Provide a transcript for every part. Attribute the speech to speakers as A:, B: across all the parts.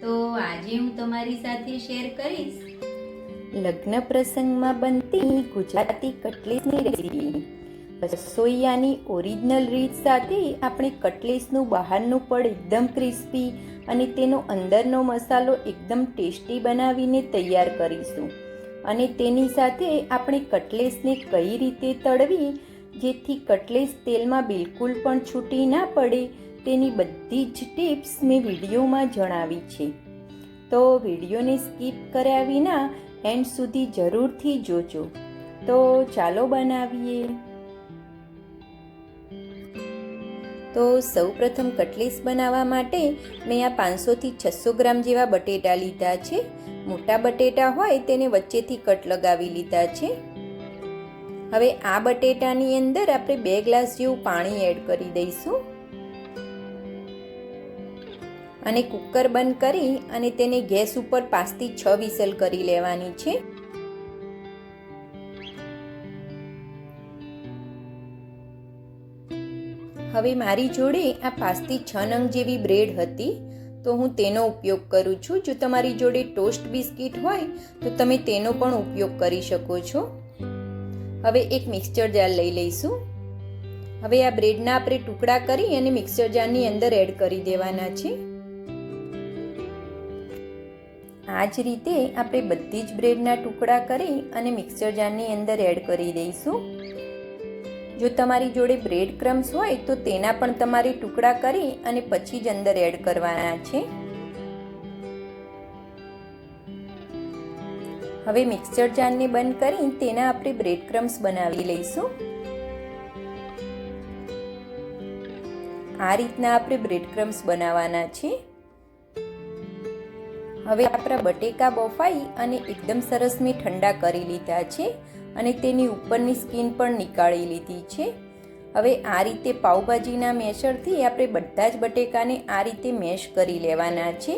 A: તો આજે હું તમારી સાથે શેર કરીશ.
B: લગ્ન પ્રસંગમાં બનતી ગુજરાતી કટલેસની રેસીપી રસોઈયાની ઓરિજિનલ રીત સાથે આપણે કટલેસનું બહારનું પડ એકદમ ક્રિસ્પી અને તેનો અંદરનો મસાલો એકદમ ટેસ્ટી બનાવીને તૈયાર કરીશું. અને તેની સાથે આપણે કટલેસને કઈ રીતે તળવી જેથી કટલેસ તેલમાં બિલકુલ પણ છૂટી ના પડે તેની બધી જ ટિપ્સ મેં વિડીયોમાં જણાવી છે. તો વિડીયોને સ્કીપ કર્યા વિના એન્ડ સુધી જરૂરથી જોજો. તો ચાલો બનાવીએ. તો સૌપ્રથમ કટલીસ બનાવવા માટે મેં આ પાંચસોથી છસો ગ્રામ જેવા બટેટા લીધા છે. મોટા બટેટા હોય તેને વચ્ચેથી કટ લગાવી લીધા છે. હવે આ બટેટાની અંદર આપણે બે ગ્લાસ જેવું પાણી એડ કરી દઈશું. અને કુકર બંધ કરી અને તેને ગેસ ઉપર પાંચથી છ વિસલ કરી લેવાની છે. હવે મારી જોડે આ પાંચથી છ નંગ જેવી બ્રેડ હતી, તો હું તેનો ઉપયોગ કરું છું. જો તમારી જોડે ટોસ્ટ બિસ્કિટ હોય, તો તમે તેનો પણ ઉપયોગ કરી શકો છો. હવે એક મિક્સચર જાર લઈ લઈશું. હવે આ બ્રેડના આપણે ટુકડા કરી અને મિક્સર જારની અંદર એડ કરી દેવાના છે. આ જ રીતે આપણે બધી જ બ્રેડના ટુકડા કરી અને મિક્સર જારની અંદર એડ કરી દઈશું. જો તમારી જોડે બ્રેડ ક્રમ્સ હોય તો તેના પણ તમારે ટુકડા કરી અને પછી જ અંદર એડ કરવાના છે. હવે મિક્સર જારને બંધ કરી તેના આપણે બ્રેડ ક્રમ્સ બનાવી લઈશું. આ રીતના આપણે બ્રેડ ક્રમ્સ બનાવવાના છે. હવે આપણા બટેકા બફાઈ અને એકદમ સરસ મેં ઠંડા કરી લીધા છે અને તેની ઉપરની સ્કીન પણ નીકાળી લીધી છે. હવે આ રીતે પાઉભાજીના મેશરથી આપણે બધા જ બટેકાને આ રીતે મેશ કરી લેવાના છે.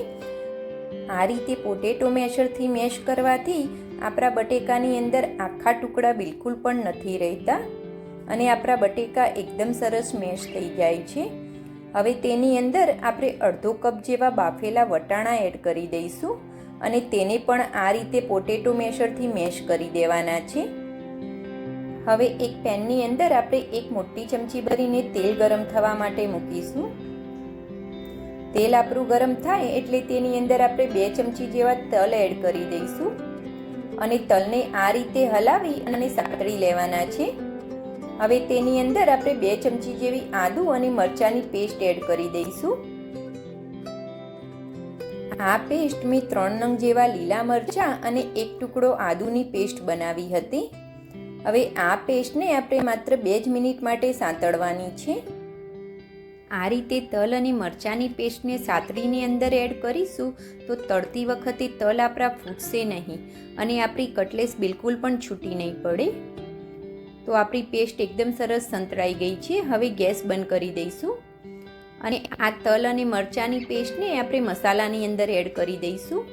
B: આ રીતે પોટેટો મેશરથી મેશ કરવાથી આપણા બટેકાની અંદર આખા ટુકડા બિલકુલ પણ નથી રહેતા અને આપણા બટેકા એકદમ સરસ મેશ થઈ જાય છે. હવે તેની અંદર આપણે અડધો કપ જેવા બાફેલા વટાણા એડ કરી દઈશું અને તેને પણ આ રીતે પોટેટો મેશરથી મેશ કરી દેવાના છે. હવે એક પેનની અંદર આપણે એક મોટી ચમચી ભરીને તેલ ગરમ થવા માટે મૂકીશું. તેલ આપણું ગરમ થાય એટલે તેની અંદર આપણે બે ચમચી જેવા તલ એડ કરી દઈશું અને તલને આ રીતે હલાવી અને સાંકળી લેવાના છે. હવે તેની અંદર આપણે બે ચમચી જેવી આદુ અને મરચાંની પેસ્ટ એડ કરી દઈશું. આ પેસ્ટ મેં ત્રણ નંગ જેવા લીલા મરચાં અને એક ટુકડો આદુની પેસ્ટ બનાવી હતી. હવે આ પેસ્ટને આપણે માત્ર બે જ મિનિટ માટે સાંતળવાની છે. આ રીતે તલ અને મરચાંની પેસ્ટને સાતડીની અંદર એડ કરીશું તો તળતી વખતે તલ આપણા ફૂટશે નહીં અને આપણી કટલેસ બિલકુલ પણ છૂટી નહીં પડે. તો આપણી પેસ્ટ એકદમ સરસ સંતરાઈ ગઈ છે. હવે ગેસ બંધ કરી દઈશું. અને આ તલ અને મરચાંની પેસ્ટને આપણે મસાલાની અંદર એડ કરી દઈશું.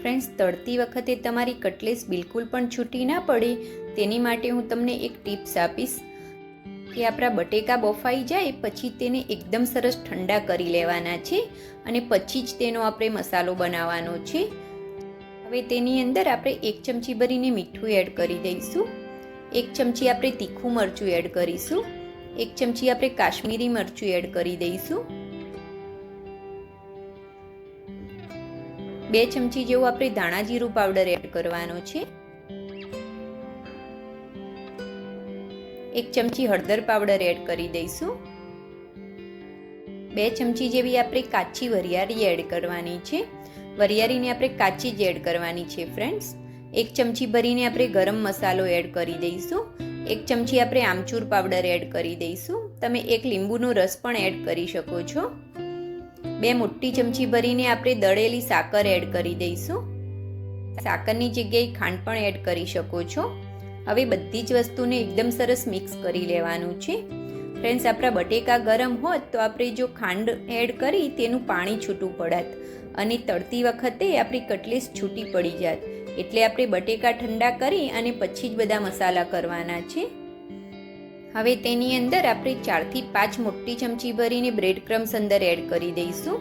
B: ફ્રેન્ડ્સ, તળતી વખતે તમારી કટલેસ બિલકુલ પણ છૂટી ના પડે. તેની માટે હું તમને એક ટિપ્સ આપીશ કે આપણા બટેકા બફાઈ જાય પછી તેને એકદમ સરસ ઠંડા કરી લેવાના છે અને પછી જ તેનો આપણે મસાલો બનાવવાનો છે. હવે તેની અંદર આપણે એક ચમચી ભરીને મીઠું એડ કરી દઈશું. એક ચમચી આપણે તીખું મરચું એડ કરીશું. એક ચમચી આપણે કાશ્મીરી મરચું એડ કરી દઈશું. બે ચમચી જેવું આપણે ધાણા જીરું પાવડર એડ કરવાનો છે. એક ચમચી હળદર પાવડર એડ કરી દઈશું. બે ચમચી જેવી આપણે કાચી વરિયાળી એડ કરવાની છે. વરિયાળીને આપણે કાચી જ એડ કરવાની છે ફ્રેન્ડ્સ એક ચમચી ભરીને આપણે ગરમ મસાલો એડ કરી દઈશું. એક ચમચી આપણે આમચૂર પાવડર એડ કરી દઈશું. તમે એક લીંબુનો રસ પણ એડ કરી શકો છો. બે મોટી ચમચી ભરીને આપણે દળેલી સાકર એડ કરી દઈશું. સાકરની જગ્યાએ ખાંડ પણ એડ કરી શકો છો. હવે બધી જ વસ્તુને એકદમ સરસ મિક્સ કરી લેવાનું છે. ફ્રેન્ડ્સ, આપણા બટેકા ગરમ હોત તો આપણે જો ખાંડ એડ કરી તેનું પાણી છૂટું પડત અને તળતી વખતે આપણી કટલેસ છૂટી પડી જાત. એટલે આપણે બટેકા ઠંડા કરી અને પછી જ બધા મસાલા કરવાના છે. હવે તેની અંદર આપણે ચારથી પાંચ મોટી ચમચી ભરીને બ્રેડ ક્રમ્સ અંદર એડ કરી દઈશું.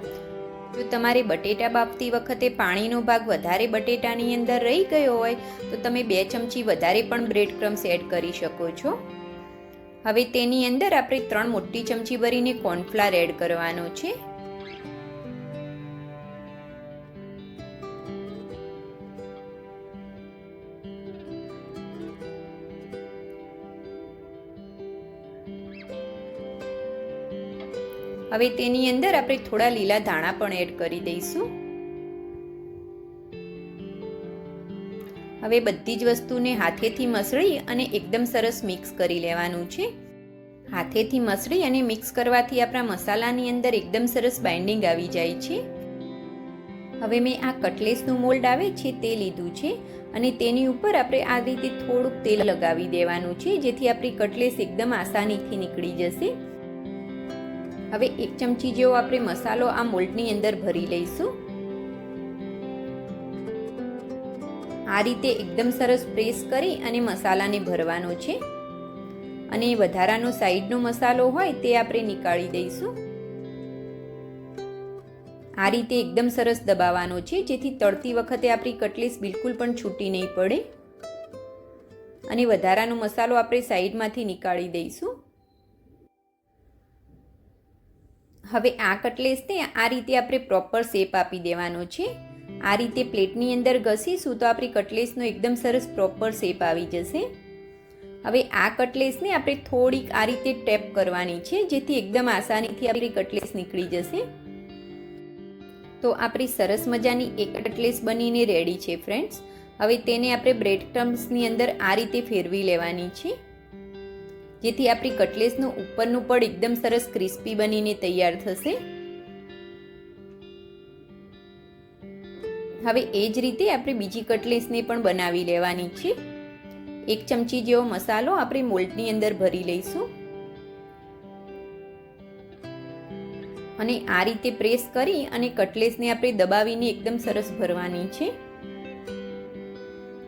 B: જો તમારે બટેટા બાફતી વખતે પાણીનો ભાગ વધારે બટેટાની અંદર રહી ગયો હોય, તો તમે બે ચમચી વધારે પણ બ્રેડ ક્રમ્સ એડ કરી શકો છો. હવે તેની અંદર આપણે ત્રણ મોટી ચમચી ભરીને કોર્નફ્લાર એડ કરવાનો છે. હવે તેની અંદર આપણે થોડા લીલા ધાણા પણ એડ કરી દઈશું. હવે બધી જ વસ્તુને હાથેથી મસળી અને એકદમ સરસ મિક્સ કરી લેવાનું છે. હાથેથી મસળી અને મિક્સ કરવાથી આપણા મસાલાની અંદર એકદમ સરસ બાઇન્ડિંગ આવી જાય છે. હવે મેં આ કટલેસનું મોલ્ડ આવે છે તે લીધું છે અને તેની ઉપર આપણે આ રીતે થોડુંક તેલ લગાવી દેવાનું છે જેથી આપણી કટલેસ એકદમ આસાનીથી નીકળી જશે. હવે એક ચમચી જેવો આપણે મસાલો આ મોલ્ટની અંદર ભરી લઈશું. આ રીતે એકદમ સરસ પ્રેસ કરી અને મસાલાને ભરવાનો છે. અને વધારાનો સાઈડનો મસાલો હોય તે આપણે નીકાળી દઈશું. આ રીતે એકદમ સરસ દબાવવાનો છે, જેથી તળતી વખતે આપણી કટલેસ બિલકુલ પણ છૂટી નહીં પડે. અને વધારાનો મસાલો આપણે સાઈડમાંથી નીકાળી દઈશું. હવે આ કટલેસને આ રીતે આપણે પ્રોપર શેપ આપી દેવાનો છે. આ રીતે પ્લેટની અંદર ઘસીશું તો આપણી કટલેસનો એકદમ સરસ પ્રોપર શેપ આવી જશે. હવે આ કટલેસને આપણે થોડીક આ રીતે ટેપ કરવાની છે, જેથી એકદમ આસાનીથી આપણી કટલેસ નીકળી જશે. તો આપણી સરસ મજાની એક કટલેસ બનીને રેડી છે ફ્રેન્ડ્સ હવે તેને આપણે બ્રેડ ક્રમ્સની અંદર આ રીતે ફેરવી લેવાની છે. જેથી આપણી કટલેસનું ઉપરનું પડ એકદમ સરસ ક્રિસ્પી બનીને તૈયાર થશે. હવે એ જ રીતે આપણે બીજી કટલેસને પણ બનાવી લેવાની છે. એક ચમચી જેવો મસાલો આપણે મોલ્ટની અંદર ભરી લઈશું. અને આ રીતે પ્રેસ કરી અને કટલેસને આપણે દબાવીને એકદમ સરસ ભરવાની છે.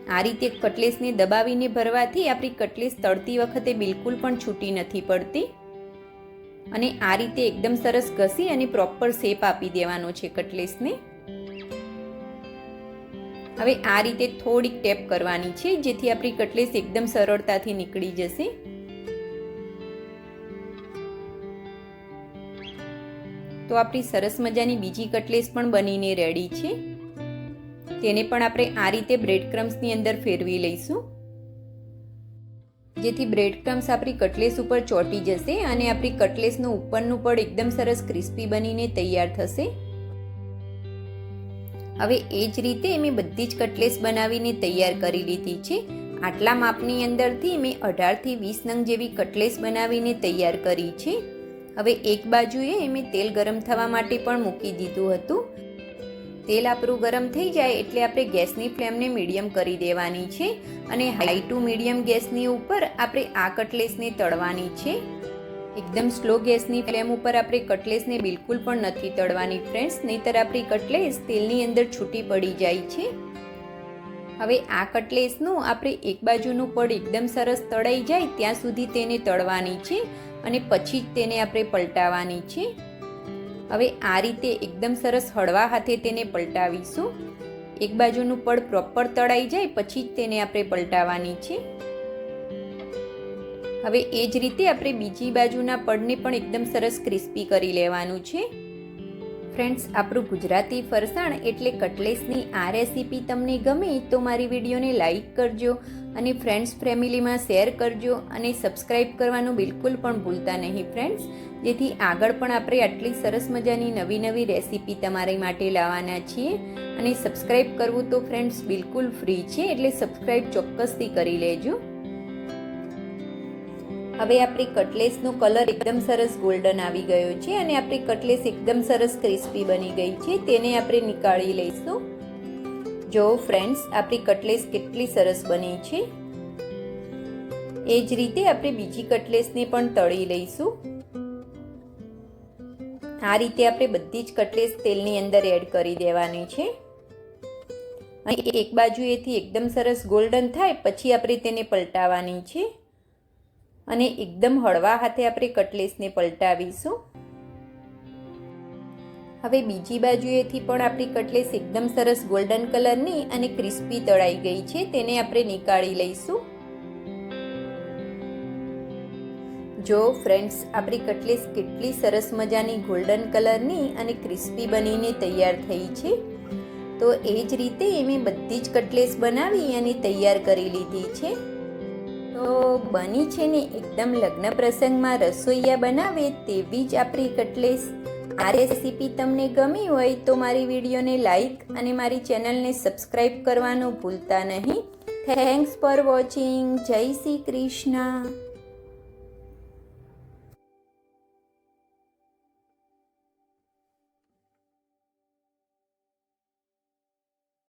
B: આ રીતે કટલેસને દબાવીને ભરવાથી આપણી કટલેસ તળતી વખતે બિલકુલ પણ છૂટી નથી પડતી. અને આ રીતે એકદમ સરસ ઘસી અને પ્રોપર શેપ આપી દેવાનો છે કટલેસને. હવે આ રીતે થોડીક ટેપ કરવાની છે, જેથી આપણી કટલેસ એકદમ સરળતાથી નીકળી જશે. તો આપણી સરસ મજાની બીજી કટલેસ પણ બનીને રેડી છે. તેને પણ આપણે આ રીતે બ્રેડ ક્રમ્સની અંદર ફેરવી લઈશું. જેથી બ્રેડ ક્રમ્સ આપણી કટલેસ ઉપર ચોંટી જશે અને આપણી કટલેસનું ઉપરનું પડ એકદમ સરસ ક્રિસ્પી બનીને તૈયાર થશે. હવે એ જ રીતે મેં બધી જ કટલેસ બનાવીને તૈયાર કરી લીધી છે. આટલા માપની અંદરથી મેં અઢારથી વીસ નંગ જેવી કટલેસ બનાવીને તૈયાર કરી છે. હવે એક બાજુએ મેં તેલ ગરમ થવા માટે પણ મૂકી દીધું હતું. તેલ આપણું ગરમ થઈ જાય એટલે આપણે ગેસની ફ્લેમને મીડિયમ કરી દેવાની છે અને હાઈ ટુ મીડિયમ ગેસની ઉપર આપણે આ કટલેસને તળવાની છે. એકદમ સ્લો ગેસની ફ્લેમ ઉપર આપણે કટલેસને બિલકુલ પણ નથી તળવાની ફ્રેન્ડ્સ, નહીતર આપણી કટલેસ તેલની અંદર છૂટી પડી જાય છે. હવે આ કટલેસનું આપણે એક બાજુનું પડ એકદમ સરસ તળાઈ જાય ત્યાં સુધી તેને તળવાની છે અને પછી જ તેને આપણે પલટાવવાની છે. હવે આ રીતે એકદમ સરસ હળવા હાથે તેને પલટાવીશું. એક બાજુનું પડ પ્રોપર તળાઈ જાય, પછી જ તેને આપણે પલટાવવાની છે. હવે એ જ રીતે આપણે બીજી બાજુના પડને પણ એકદમ સરસ ક્રિસ્પી કરી લેવાનું છે. ફ્રેન્ડ્સ, આપણું ગુજરાતી ફરસાણ એટલે કટલેસની આ રેસીપી તમને ગમે તો મારી વિડીયોને લાઈક કરજો અને ફ્રેન્ડ્સ ફેમિલીમાં શેર કરજો અને સબસ્ક્રાઈબ કરવાનું બિલકુલ પણ ભૂલતા નહીં ફ્રેન્ડ્સ જેથી આગળ પણ આપણે આટલી સરસ મજાની નવી નવી રેસીપી તમારી માટે લાવવાના છીએ. અને સબસ્ક્રાઈબ કરવું તો ફ્રેન્ડ્સ બિલકુલ ફ્રી છે, એટલે સબસ્ક્રાઈબ ચોક્કસથી કરી લેજો. હવે આપણી કટલેસનો કલર એકદમ સરસ ગોલ્ડન આવી ગયો છે અને આપણી કટલેસ એકદમ સરસ ક્રિસ્પી બની ગઈ છે. તેને આપણે નીકાળી લઈશું. જો ફ્રેન્ડ્સ આપણી કટલેસ કેટલી સરસ બની છે. એ જ રીતે આપણે બીજી કટલેસને પણ તળી લઈશું. આ રીતે આપણે બધી જ કટલેસ તેલની અંદર એડ કરી દેવાની છે. અને એક બાજુએથી એકદમ સરસ ગોલ્ડન થાય, પછી આપણે તેને પલટાવવાની છે. અને એકદમ હળવા હાથે આપણે કટલેસને પલટાવીશું. હવે બીજી બાજુએથી પણ આપણી કટલેસ એકદમ સરસ ગોલ્ડન કલરની અને ક્રિસ્પી તળાઈ ગઈ છે, તેને આપણે નીકાળી લઈશું. જો ફ્રેન્ડ્સ, આપણી કટલેસ કેટલી સરસ મજાની ગોલ્ડન કલરની અને ક્રિસ્પી બનીને તૈયાર થઈ છે, તો એ જ રીતે મેં બધી જ કટલેસ બનાવી અને તૈયાર કરી લીધી છે. તો બની છે ને એકદમ લગ્ન પ્રસંગમાં રસોઈયા બનાવે તેવી જ આપણી કટલેસ. આ રેસીપી તમને ગમી હોય તો મારી વિડીયોને લાઇક અને મારી ચેનલને સબસ્ક્રાઈબ કરવાનું ભૂલતા નહીં. થેન્ક્સ ફોર વોચિંગ જય શ્રી કૃષ્ણ.